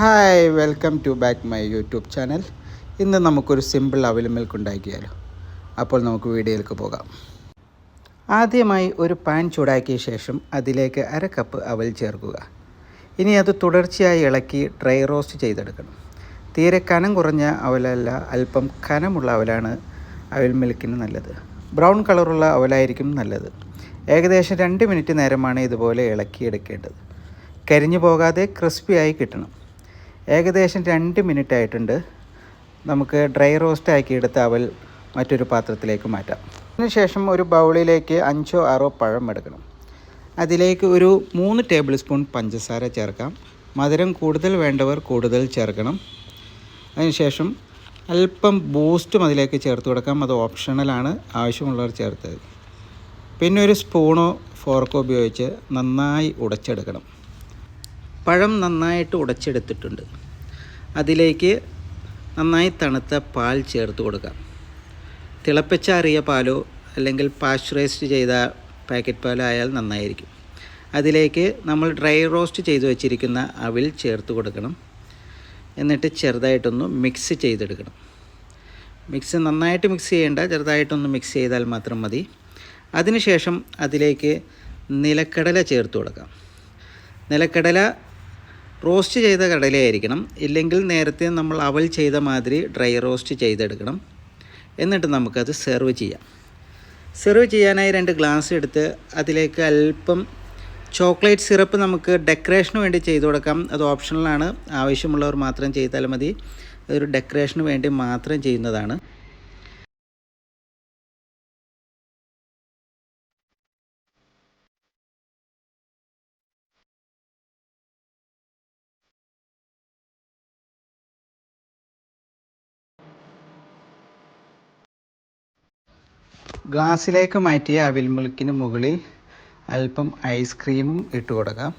Hi welcome to back my YouTube channel ഇന്ന് നമുക്കൊരു simple അവൽ മിൽക്ക് ഉണ്ടാക്കിയാലോ. അപ്പോൾ നമുക്ക് വീഡിയോയിലേക്ക് പോകാം. ആദ്യമായി ഒരു പാൻ ചൂടാക്കിയ ശേഷം അതിലേക്ക് അര കപ്പ് അവൽ ചേർക്കുക. ഇനി അത് തുടർച്ചയായി ഇളക്കി ഡ്രൈ റോസ്റ്റ് ചെയ്തെടുക്കണം. തീരെ കനം കുറഞ്ഞ അവലല്ല അല്പം കനമുള്ള അവലാണ് അവൽ മിൽക്കിന് നല്ലത്. ബ്രൗൺ കളറുള്ള അവലായിരിക്കും നല്ലത്. ഏകദേശം രണ്ട് മിനിറ്റ് നേരമാണ് ഇതുപോലെ ഇളക്കിയെടുക്കേണ്ടത്. കരിഞ്ഞു പോകാതെ ക്രിസ്പിയായി കിട്ടണം. ഏകദേശം രണ്ട് മിനിറ്റ് ആയിട്ടുണ്ട്. നമുക്ക് ഡ്രൈ റോസ്റ്റ് ആക്കിയെടുത്ത അവൽ മറ്റൊരു പാത്രത്തിലേക്ക് മാറ്റാം. അതിനുശേഷം ഒരു ബൗളിലേക്ക് അഞ്ചോ ആറോ പഴം എടുക്കണം. അതിലേക്ക് ഒരു മൂന്ന് ടേബിൾ സ്പൂൺ പഞ്ചസാര ചേർക്കാം. മധുരം കൂടുതൽ വേണ്ടവർ കൂടുതൽ ചേർക്കണം. അതിനുശേഷം അല്പം ബൂസ്റ്റും അതിലേക്ക് ചേർത്ത് കൊടുക്കാം. അത് ഓപ്ഷണലാണ് ആവശ്യമുള്ളവർ ചേർത്തത് പിന്നെ ഒരു സ്പൂണോ ഫോർക്കോ ഉപയോഗിച്ച് നന്നായി ഉടച്ചെടുക്കണം. പഴം നന്നായിട്ട് ഉടച്ചെടുത്തിട്ടുണ്ട്. അതിലേക്ക് നന്നായി തണുത്ത പാൽ ചേർത്ത് കൊടുക്കാം. തിളപ്പിച്ചാറിയ പാലോ അല്ലെങ്കിൽ പാസ്ചറൈസ്ഡ് ചെയ്ത പാക്കറ്റ് പാലോ ആയാൽ നന്നായിരിക്കും. അതിലേക്ക് നമ്മൾ ഡ്രൈ റോസ്റ്റ് ചെയ്തു വെച്ചിരിക്കുന്ന അവിൽ ചേർത്ത് കൊടുക്കണം. എന്നിട്ട് ചെറുതായിട്ടൊന്ന് മിക്സ് ചെയ്തെടുക്കണം. മിക്സ് നന്നായിട്ട് മിക്സ് ചെയ്യേണ്ട ചെറുതായിട്ടൊന്ന് മിക്സ് ചെയ്താൽ മാത്രം മതി. അതിനുശേഷം അതിലേക്ക് നിലക്കടല ചേർത്ത് കൊടുക്കാം. നിലക്കടല റോസ്റ്റ് ചെയ്ത കടലയായിരിക്കണം. ഇല്ലെങ്കിൽ നേരത്തെ നമ്മൾ അവൽ ചെയ്ത മാതിരി ഡ്രൈ റോസ്റ്റ് ചെയ്തെടുക്കണം. എന്നിട്ട് നമുക്കത് സെർവ് ചെയ്യാം. സെർവ് ചെയ്യാനായി രണ്ട് ഗ്ലാസ് എടുത്ത് അതിലേക്ക് അല്പം ചോക്ലേറ്റ് സിറപ്പ് നമുക്ക് ഡെക്കറേഷന് വേണ്ടി ചെയ്തു കൊടുക്കാം. അത് ഓപ്ഷണലാണ്. ആവശ്യമുള്ളവർ മാത്രം ചെയ്താൽ മതി. അതൊരു ഡെക്കറേഷന് വേണ്ടി മാത്രം ചെയ്യുന്നതാണ്. ഗ്ലാസ്സിലേക്ക് മാറ്റിയ അവിൽ മിൽക്കിന് മുകളിൽ അല്പം ഐസ്ക്രീമും ഇട്ട് കൊടുക്കാം.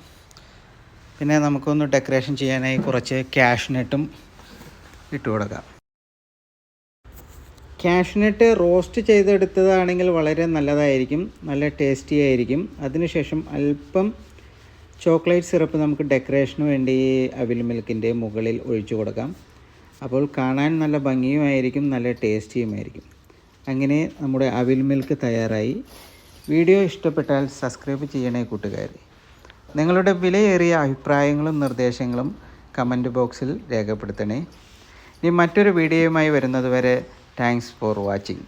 പിന്നെ നമുക്കൊന്ന് ഡെക്കറേഷൻ ചെയ്യാനായി കുറച്ച് ക്യാഷ്നട്ടും ഇട്ട് കൊടുക്കാം. ക്യാഷ്നട്ട് റോസ്റ്റ് ചെയ്തെടുത്തതാണെങ്കിൽ വളരെ നല്ലതായിരിക്കും നല്ല ടേസ്റ്റി ആയിരിക്കും. അതിനുശേഷം അല്പം ചോക്ലേറ്റ് സിറപ്പ് നമുക്ക് ഡെക്കറേഷന് വേണ്ടി അവിൽ മിൽക്കിന്റെ മുകളിൽ ഒഴിച്ചു കൊടുക്കാം. അപ്പോൾ കാണാൻ നല്ല ഭംഗിയുമായിരിക്കും നല്ല ടേസ്റ്റിയുമായിരിക്കും. അങ്ങനെ നമ്മുടെ അവിൽ മിൽക്ക് തയ്യാറായി. വീഡിയോ ഇഷ്ടപ്പെട്ടാൽ സബ്സ്ക്രൈബ് ചെയ്യണേ കൂട്ടുകാർ നിങ്ങളുടെ വിലയേറിയ അഭിപ്രായങ്ങളും നിർദ്ദേശങ്ങളും കമന്റ് ബോക്സിൽ രേഖപ്പെടുത്തണേ. ഇനി മറ്റൊരു വീഡിയോയുമായി വരുന്നതുവരെ താങ്ക്സ് ഫോർ വാച്ചിങ്